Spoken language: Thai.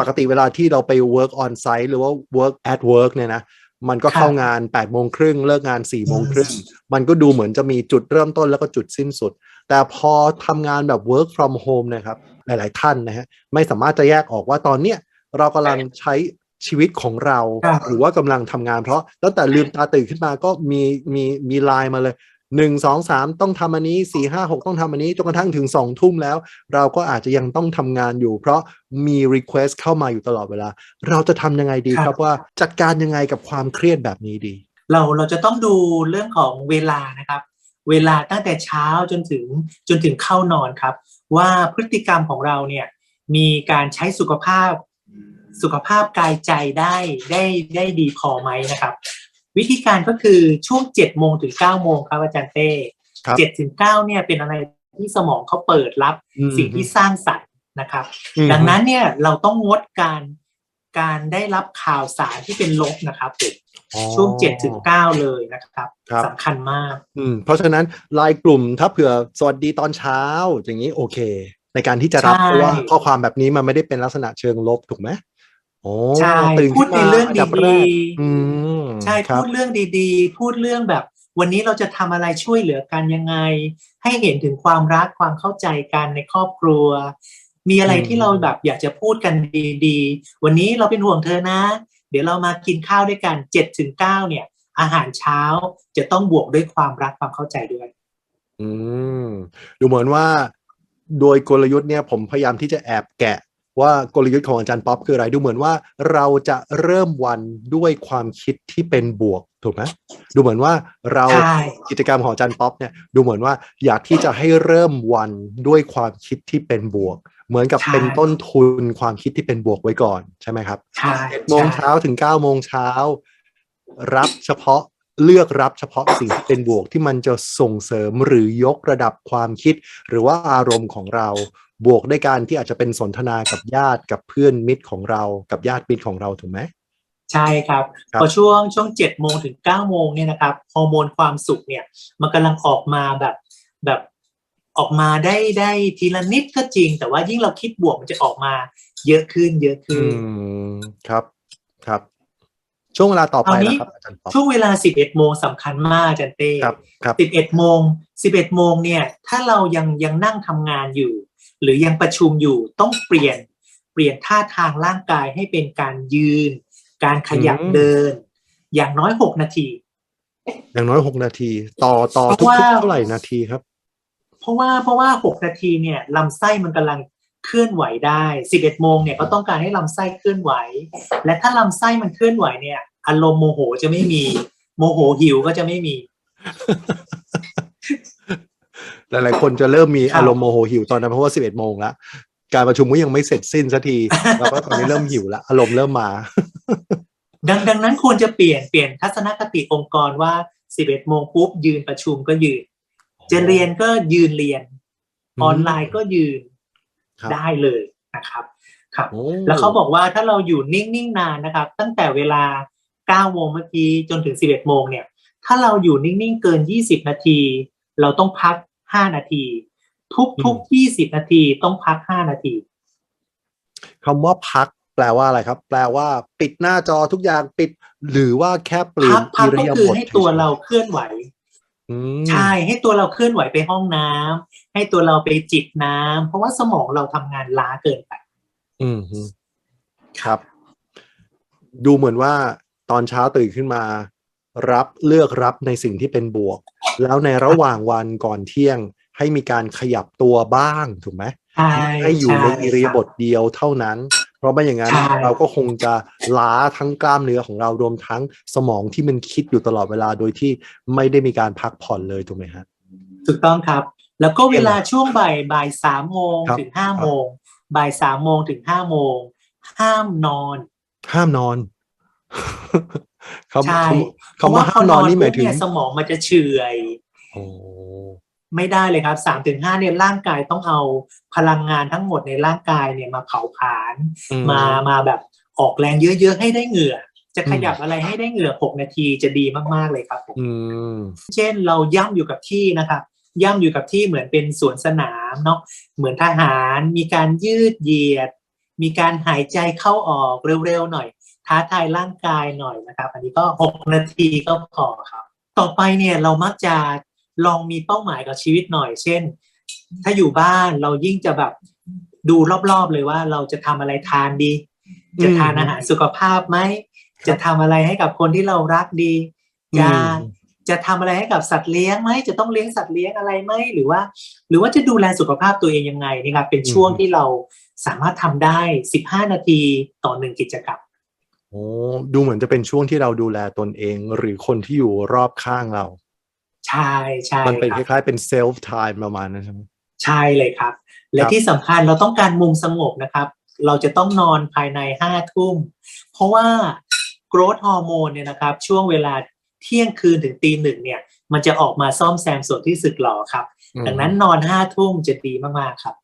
ปกติเวลาที่เราไป work on site หรือว่า work at work เนี่ยนะมันก็เข้างาน8ปดโมงครึ่งเลิกงาน4ี่โมงครึ่งมันก็ดูเหมือนจะมีจุดเริ่มต้นแล้วก็จุดสิ้นสุด แต่พอทำงานแบบ work from home นะครับ หลาย ๆ ท่านนะฮะไม่สามารถจะแยกออกว่าตอนเนี้ยเรากำลังใช้ชีวิตของเราครับหรือว่ากำลังทำงานเพราะตั้งแต่ลืมตาตื่นขึ้นมาก็มีมีมีไลน์มาเลย หนึ่งสองสามต้องทำอันนี้สี่ห้าหกต้องทำอันนี้จนกระทั่งถึงสองทุ่มแล้ว เราก็อาจจะยังต้องทำงานอยู่ เพราะมี request เข้ามาอยู่ตลอดเวลา เราจะทำยังไงดีครับครับว่าจัดการยังไงกับความเครียดแบบนี้ดี เราเราจะต้องดูเรื่องของเวลานะครับ เวลาตั้งแต่เช้าจนถึงจนถึงเข้านอนครับ ว่าพฤติกรรมของเราเนี่ยมีการใช้สุขภาพสุขภาพกายใจได้ได้ได้ดีพอไหมนะครับ วิธีการก็คือช่วง7จ็ดโมงถึง9ก้าโมงครับอาจารย์เต้ครับเจ็ดถึงเก้าเนี่ยเป็นอะไรที่สมองเขาเปิดรับอืมสิ่งที่สร้างสรรค์นะครับอืมดังนั้นเนี่ยเราต้องงดการการได้รับข่าวสารที่เป็นลบนะครับผมอ๋อช่วง7ถึง9เลยนะครับครับสำคัญมากอืมเพราะฉะนั้นไลน์กลุ่มถ้าเผื่อสวัสดีตอนเช้าอย่างนี้โอเค ในการที่จะรับใช่เพราะว่าข้อความแบบนี้มันไม่ได้เป็นลักษณะเชิงลบถูกไหม โอ้ใช่ตื่นพูขึ้ดนในมาเรื่องนดับแรดีก อืมๆ ใช่ครับพูดเรื่องดีๆ พูดเรื่องแบบ วันนี้เราจะทำอะไรช่วยเหลือกันยังไง ให้เห็นถึงความรักความเข้าใจกันในครอบครัว มีอะไรอืม ที่เราแบบอยากจะพูดกันดีๆ วันนี้เราเป็นห่วงเธอนะ เดี๋ยวเรามากินข้าวด้วยกันเจ็ดถึงเก้าเนี่ย อาหารเช้าจะต้องบวกด้วยความรักความเข้าใจด้วย อืมดูเหมือนว่า โดยกลยุทธ์เนี่ย ผมพยายามที่จะแอบแกะ ว่ากลยุทธ์ของอาจารย์ป๊อปคืออะไรดูเหมือนว่าเราจะเริ่มวันด้วยความคิดที่เป็นบวกถูกไหมดูเหมือนว่าเราใช่กิจกรรมของอาจารย์ป๊อปเนี่ยดูเหมือนว่าอยากที่จะให้เริ่มวันด้วยความคิดที่เป็นบวก เหมือนกับใช่เป็นต้นทุนความคิดที่เป็นบวกไว้ก่อนใช่ไหมครับใช่เจ็ดโมงเช้าถึงเก้าโมงเช้ารับเฉพาะเลือกรับเฉพาะสิ่งที่เป็นบวกที่มันจะส่งเสริมหรือยกระดับความคิด หรือว่าอารมณ์ของเรา บวกด้วยการที่อาจจะเป็นสนทนากับญาติกับเพื่อนมิตรของเรากับญาติมิตรของเราถูกไหมใช่ครับครับพอช่วงช่วงเจ็ดโมงถึงเก้าโมงเนี่ยนะครับฮอร์โมนความสุขเนี่ยมันกำลังออกมาแบบแบบออกมาได้ได้ทีละนิดก็จริง แต่ว่ายิ่งเราคิดบวกมันจะออกมาเยอะขึ้น เยอะอืขึ้นมครับครับ ช่วงเวลาต่อไปคราวนี้นะครับอาจารย์ป๊อปช่วงเวลาสิบเอ็ดโมงสำคัญมากอาจันเต้ครับครับสิบเอ็ดโมงสิบเอ็ดโมงเนี่ย ถ้าเรายังยังนั่งทำงานอยู่ หรือยังประชุมอยู่ต้องเปลี่ยนเปลี่ยนท่าทางร่างกายให้เป็นการยืน การขยับอืมเดิน อย่างน้อยหกนาที อย่างน้อยหกนาที ต่อต่อเพทุราะกว่าๆเท่าไหร่นาทีครับ เพราะว่าเพราะว่าหกนาทีเนี่ยลำไส้มันกำลังเคลื่อนไหวได้สิบเอ็ดโมงเนี่ยก็ต้องการให้ลำไส้เคลื่อนไหว และถ้าลำไส้มันเคลื่อนไหวเนี่ย อารมณ์โมโหจะไม่มี โมโหหิวก็จะไม่มี หลายๆคนจะเริ่มมีครับอารมณ์โมโหหิวตอนนั้นเพราะว่า11โมงแล้วการประชุมก็ยังไม่เสร็จสิ้นสักทีแล้วก็ตอนนี้เริ่มหิวแล้วอารมณ์เริ่มมา ดังดังนั้นควรจะเปลี่ยนเปลี่ยนทัศนคติองค์กรว่าสิบเอ็ดโมงปุ๊บยืนประชุมก็ยืน จะเรียนก็ยืนเรียนอืมออนไลน์ก็ยืนครับได้เลยนะครับ ครับโอ้แล้วเขาบอกว่าถ้าเราอยู่นิ่งๆนานนะครับ ตั้งแต่เวลา9โมงเมื่อกี้จนถึง11โมงเนี่ย ถ้าเราอยู่นิ่งๆเกิน20นาที เราต้องพัก 5นาที ทุกๆ20นาทีต้องพัก5นาทีคำว่าพักแปลว่าอะไรครับ แปลว่า ปิดหน้าจอทุกอย่างปิด หรือว่าแค่เปลี่ยพันกพักอิริก็ยาคือบถให้ตัวเราเคลื่อนไหวอืมใช่ให้ตัวเราเคลื่อนไหวไปห้องน้ำให้ตัวเราไปจิบน้ำเพราะว่าสมองเราทำงานล้าเกินไป อืมฮึครับ ดูเหมือนว่าตอนเช้าตื่นขึ้นมา รับเลือกรับในสิ่งที่เป็นบวก แล้วในระหว่างวันก่อนเที่ยงให้มีการขยับตัวบ้างถูกไหมใช่ให้อยู่ในช่อิริยาบถเดียวเท่านั้น เพราะไม่อย่างนั้นใช่เราก็คงจะล้าทั้งกล้ามเนื้อของเรารวมทั้งสมองที่มันคิดอยู่ตลอดเวลาโดยที่ไม่ได้มีการพักผ่อนเลยถูกไหมฮะถูกต้องครับ แล้วก็เวลาช่วงบ่ายบ่ายสามโมงครับถึงห้าโมงบ่ายสามโมงถึงห้าโมงห้ามนอน ห้ามนอน คำใช่คำคำว่าห้ามนอนนี่หมายถึงเพระว่พอนอนปุ๊บเนี่สมองมันจะเฉื่อย โอ้ไม่ได้เลยครับสามถึงห้าเนี่ยร่างกายต้องเอาพลังงานทั้งหมดในร่างกายเนี่ยมาเผาผลาญอื มามาแบบออกแรงเยอะๆให้ได้เหงื่อ จะขยับอะไรให้ได้เหงื่อหกนาทีจะดีมากๆเลยครับผมอืม เช่นเราย่ำอยู่กับที่นะครับย่ำอยู่กับที่เหมือนเป็นสวนสนามเนาะเหมือนทหาร มีการยืดเหยียด มีการหายใจเข้าออกเร็วๆหน่อย ท้าทายร่างกายหน่อยนะครับ อันนี้ก็ 6 นาทีก็พอครับ ต่อไปเนี่ยเรามักจะลองมีเป้าหมายกับชีวิตหน่อย เช่น ถ้าอยู่บ้านเรายิ่งจะแบบดูรอบๆเลยว่าเราจะทำอะไรทานดี จะทานอาหารสุขภาพไหม จะทำอะไรให้กับคนที่เรารักดีจะจะทำอะไรให้กับสัตว์เลี้ยงไหมจะต้องเลี้ยงสัตว์เลี้ยงอะไรไหมหรือว่า หรือว่าจะดูแลสุขภาพตัวเองยังไงนี่ครับเป็นช่วงที่เราสามารถทำได้ 15 นาทีต่อหนึ่งกิจกรรม โอ้ดูเหมือนจะเป็นช่วงที่เราดูแลตนเอง หรือคนที่อยู่รอบข้างเรา ใช่ใช่มันเป็นคครับล้ายๆเป็นเซลฟ์ไทม์ประมาณนั้นใช่ไหมใช่เลยครับ และครับที่สำคัญเราต้องการมุมสงบนะครับ เราจะต้องนอนภายในห้าทุ่ม เพราะว่า growth hormone เนี่ยนะครับ ช่วงเวลาเที่ยงคืนถึงตีหนึ่งเนี่ย มันจะออกมาซ่อมแซมส่วนที่สึกหรอครับอืมดังนั้นนอนห้าทุ่มจะดีมาก ๆ ครับ